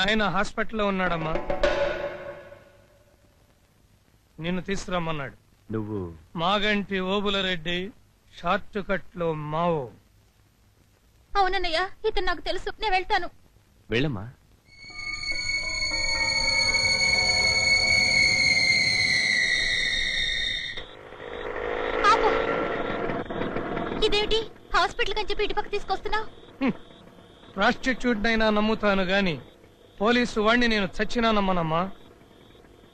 ఆయన హాస్పిటల్లో ఉన్నాడమ్మా. నిన్ను తీసుకురమ్మన్నాడు. నువ్వు? మాగంటి ఓబులరెడ్డి షార్ట్ కట్లో మావో. అవునన్నయ్య ఇతను నాకు తెలుసు. నేను వెళ్తాను. వెళ్ళమ్మా. ఆపు. ఇదేమిటి హాస్పిటల్ కంచి ఇటు పక్క తీసుకొస్తున్నావు? ప్రాస్టిట్యూట్ అయినా నమ్ముతాను గాని పోలీసు వాణ్ణి నేను చచ్చినా నమ్మనమ్మా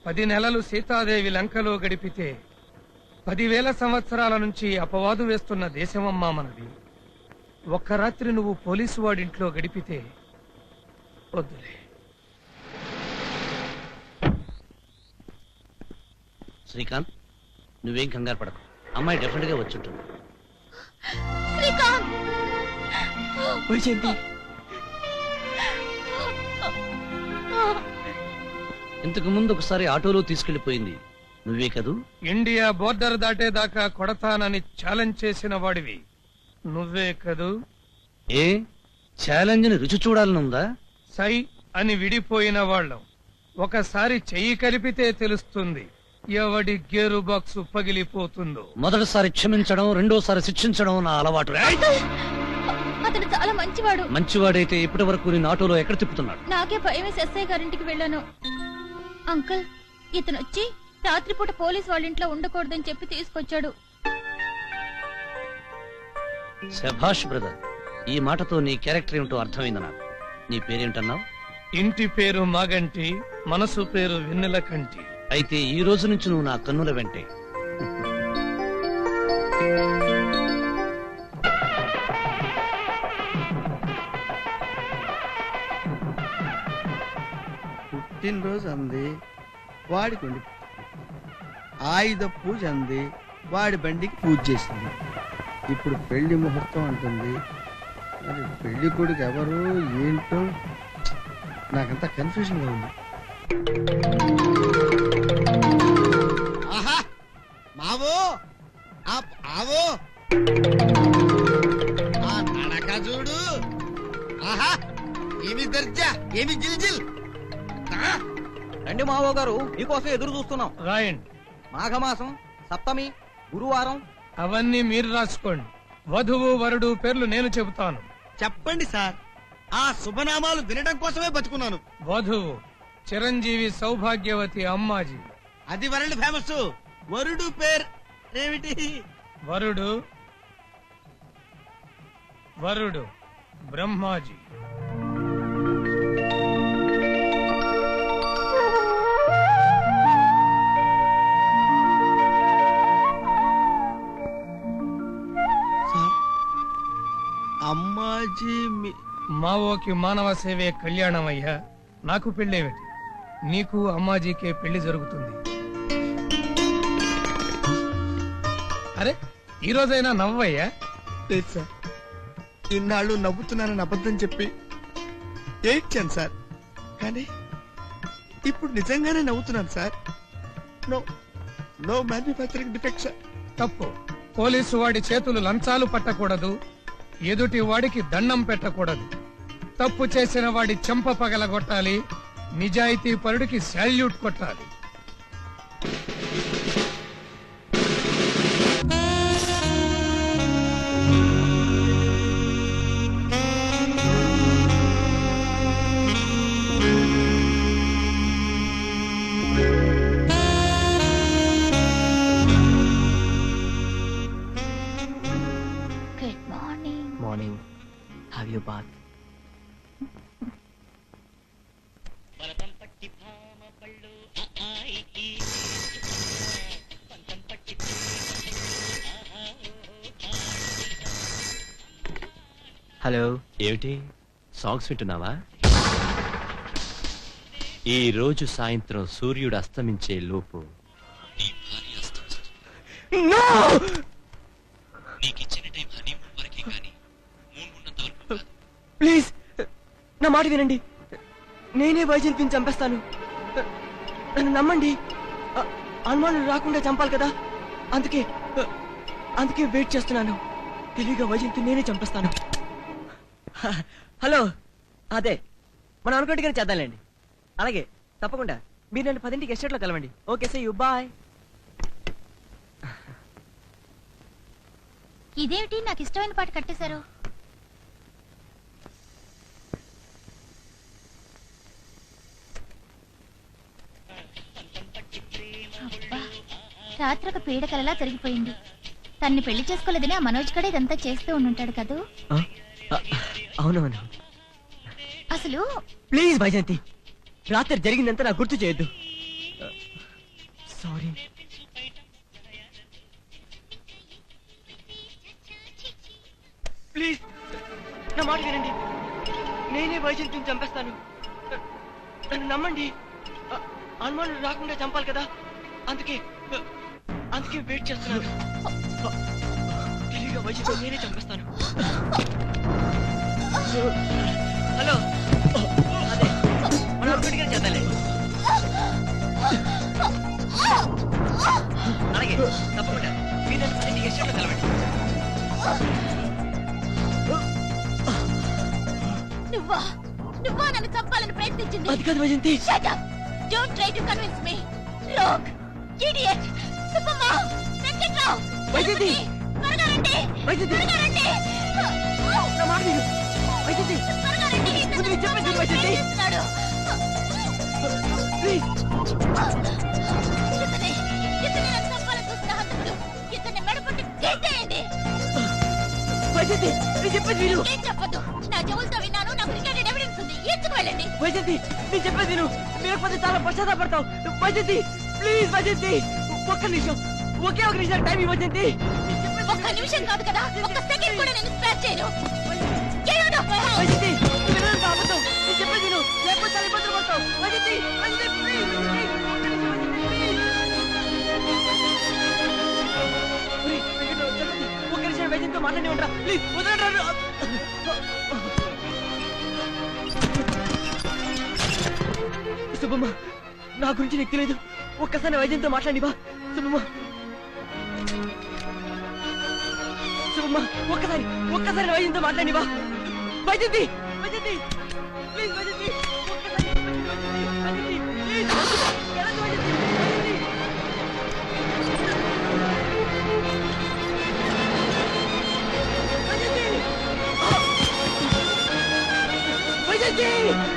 పది నెలలు సీతాదేవి లంకలో గడిపితే పదివేల సంవత్సరాల నుంచి అపవాదు వేస్తున్న దేశమమ్మా మనది. ఒక్క రాత్రి నువ్వు పోలీసు వాడింట్లో గడిపితే వద్దులే. శ్రీకాంత్ నువ్వేం కంగారు పడకు. అమ్మాయి డెఫినెట్గా వచ్చుంటుంది శ్రీకాంత్! ఇంతకు ముందు ఒకసారి ఆటోలో తీసుకెళ్ళిపోయింది నువ్వే కదూ? ఇండియా బోర్డర్ దాటేదాకా కొడతానని ఛాలెంజ్ చేసిన వాడివి. నువ్వే కదూ? ఏ? ఛాలెంజ్ని రుచి చూడాలనుందా? సై అని విడిపోయిన వాళ్ళం. ఒకసారి చెయ్యి కలిపితే తెలుస్తుంది ఎవడి గేరు బాక్సు పగిలిపోతుందో మొదటిసారి క్షమించడం రెండోసారి శిక్షించడం నా అలవాటు! అతను చాలా మంచివాడు. మంచివాడైతే ఇప్పటి వరకు నేను ఆటోలో ఎక్కడ తిప్పుతున్నాడు? నాకే భయం ఎస్ఐ గారింటికి వెళ్ళాను. అంకుల్ ఇతను వచ్చి రాత్రిపూట పోలీస్ వాళ్ళ ఇంట్లో ఉండకూడదని చెప్పి తీసుకొచ్చాడు. శభాష్ బ్రదర్ ఈ మాటతో నీ క్యారెక్టర్ ఏమిటో అర్థమైంది నాకు? నీ పేరేంటన్నావు ఇంటి పేరు మాగంటి మనసు పేరు వెన్నెల కంటి అయితే ఈ రోజు నుంచి నువ్వు నా కన్నుల వెంటే. పుట్టినరోజు అంది వాడికి వండి ఆయుధ పూజ అంది వాడి బండికి పూజ చేసింది. ఇప్పుడు పెళ్ళి ముహూర్తం అంటుంది. మరి పెళ్ళి కొడుకు ఎవరు ఏంటో నాకంతా కన్ఫ్యూజన్గా ఉంది. రండి మావో గారు మీకోసం ఎదురు చూస్తున్నాం. రాయండి. మాఘమాసం సప్తమి గురువారం. అవన్నీ మీరు రాసుకోండి. వధువు వరుడు పేర్లు నేను చెబుతాను. చెప్పండి సార్. ఆ శుభనామాలు వినడం కోసమే బతుకున్నాను. వధువు చిరంజీవి సౌభాగ్యవతి అమ్మాజీ. అది వరల్డ్ ఫేమస్. వరుడు పేరు ఏమిటి? వరుడు వరుడు బ్రహ్మాజీ. మీ- మావోకి మానవ సేవే కళ్యాణం అయ్యా నాకు పెళ్ళేమిటి? నీకు అమ్మాజీకే పెళ్ళి జరుగుతుంది. అరే ఈ రోజైనా నవ్వయ్యా? లేదు సార్. ఇన్నాళ్ళు నవ్వుతున్నానని అబద్ధం చెప్పి ఏడ్చాను సార్. కానీ ఇప్పుడు నిజంగానే నవ్వుతున్నాను sir. No no manufacturing defect sir తప్పు. పోలీసు వాడి చేతులు లంచాలు పట్టకూడదు. ఎదుటి వాడికి దండం పెట్టకూడదు. తప్పు చేసిన వాడి చెంప పగలగొట్టాలి నిజాయితీ పరుడికి శాల్యూట్ కొట్టాలి. హలో. ఏమిటి? సాంగ్స్ వింటున్నావా? ఈ రోజు సాయంత్రం సూర్యుడు అస్తమించే లోపు. ప్లీజ్ నా మాట వినండి. నేనే వైజయంతిని చంపేస్తాను. నన్ను నమ్మండి. అ- అనుమానులు రాకుండా చంపాలి కదా? అందుకే అందుకే వెయిట్ చేస్తున్నాను. తెలివిగా వైజయంతి నేనే చంపేస్తాను. హలో అదే మనం అనుకున్నట్టుగానే చేద్దాంలేండి. అలాగే తప్పకుండా. మీరు నన్ను పదింటికి ఎస్టేట్లో కలవండి. Okay see you bye. ఇదేమిటి? నాకు ఇష్టమైన పాట కట్టేశారు. రాత్రి ఒక పీడకలలా జరిగిపోయింది. తన్ని పెళ్ళి చేసుకోలేదని ఆ మనోజ్ కూడా ఇదంతా చేస్తూ ఉండుంటాడు కదూ? అవునవును. అసలు ప్లీజ్ వైజయంతి రాత్రి జరిగిందంతా నాకు గుర్తు చేయొద్దు. సారీ. ప్లీజ్ నా మాట వినండి. నేనే వైజయంతిని చంపేస్తాను. నన్ను నమ్మండి. అ- అనుమానం రాకుండా చంపాలి కదా. అందుకే అందుకే వెయిట్ చేస్తున్నాను తెలియగా వైజయంతి నేనే చంపేస్తాను హలో అదే మనం అనుకుంటుగా చేద్దాలే అలాగే తప్పకుండా మీరు ఎస్టేట్లో కలవండి నువ్వా నువ్వా నన్ను చంపాలని ప్రయత్నించింది అది కాదు Vyjayanthi Shut up! Don't try to convince me! Look! Idiot! త్వరగా రండి! నా మాట విను! ఇతను ముందు చెప్పేది వైజయంతి! ప్రయత్నిస్తున్నాడు. ప్లీజ్! వైజయంతి! నేను చెప్పేది విను! ఏం చెప్పొద్దు! నా చెవులతో విన్నాను నాకు రికార్డెడ్ ఎవిడెన్స్ ఉంది! ఎత్తుకు వెళ్ళండి! వైజయంతి! నేను చెప్పేది విను! లేకపోతే చాలా పశ్చాత్తాపడతావు! వైజయంతి! ప్లీజ్ వైజయంతి! ఒక్క నిమిషం. ఒకే ఒక నిమిషం టైం ఇవ్వజంతి ఒక్క నిమిషం కాదు కదా. ఒక్క సెకండ్ కూడా నేను స్పేర్ చేయను. Get out of my house! Vyjayanthi నువ్వు వినడం అబద్ధం. నేను చెప్పేది లేకపోతే చాలా ఇబ్బందులు పడతావు ప్లీజ్ ఒక్క నిమిషం మాట్లాడి ప్లీజ్ వదలండి శుభమ్మ నా గురించి నీకు తెలియదు ఒక్కసారి వైద్యంతో మాట్లాడి బా. శుభమ్మ శుభమ్మ ఒక్కసారి ఒక్కసారి వైద్యంతో మాట్లాడి బా వైద్యంతి వైద్యంతి ప్లీజ్ వైద్యంతి ఒక్కసారి వైద్యంతి, వైద్యంతి, ప్లీజ్ వెళ్ళొద్దు వైద్యంతి,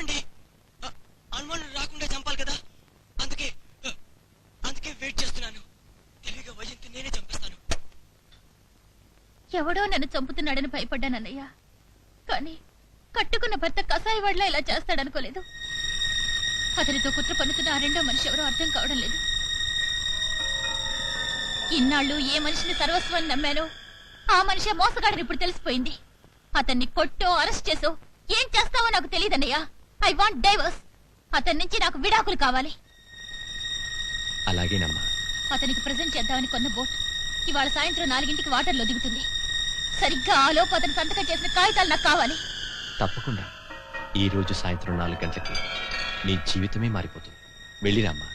నన్ను అనుమానం రాకుండా చంపాలి కదా? అందుకే అందుకే వెయిట్ చేస్తున్నాను. తెలివిగా వైజయంతి నేనే చంపేస్తాను. ఎవడో నన్ను చంపుతున్నాడని భయపడ్డానన్నయ్య కానీ కట్టుకున్న భర్త కసాయి వాడిలా ఇలా చేస్తాడనుకోలేదు. అతనితో కుట్ర పన్నుతున్న ఆ రెండో మనిషి ఎవరో అర్థం కావడం లేదు. ఇన్నాళ్ళు ఏ మనిషిని సర్వస్వాన్ని నమ్మానో ఆ మనిషి మోసగాడని ఇప్పుడు తెలిసిపోయింది. అతన్ని కొట్టో అరెస్ట్ చేసో ఏం చేస్తావో నాకు తెలియదన్నయ్యా ఐ వాంట్ డైవర్స్ అతని నుంచి నాకు విడాకులు కావాలి. అలాగేనమ్మా. అతనికి ప్రజెంట్ చేద్దామని కొన్న బోట్ ఇవాళ సాయంత్రం నాలుగింటికి వాటర్లో దిగుతుంది. సరిగ్గా ఆ లోపు అతను సంతకం చేసిన కాగితాలు నాకు కావాలి. తప్పకుండా. ఈ రోజు సాయంత్రం నాలుగు గంటలకి నీ జీవితమే మారిపోతుంది. వెళ్ళిరామ్మా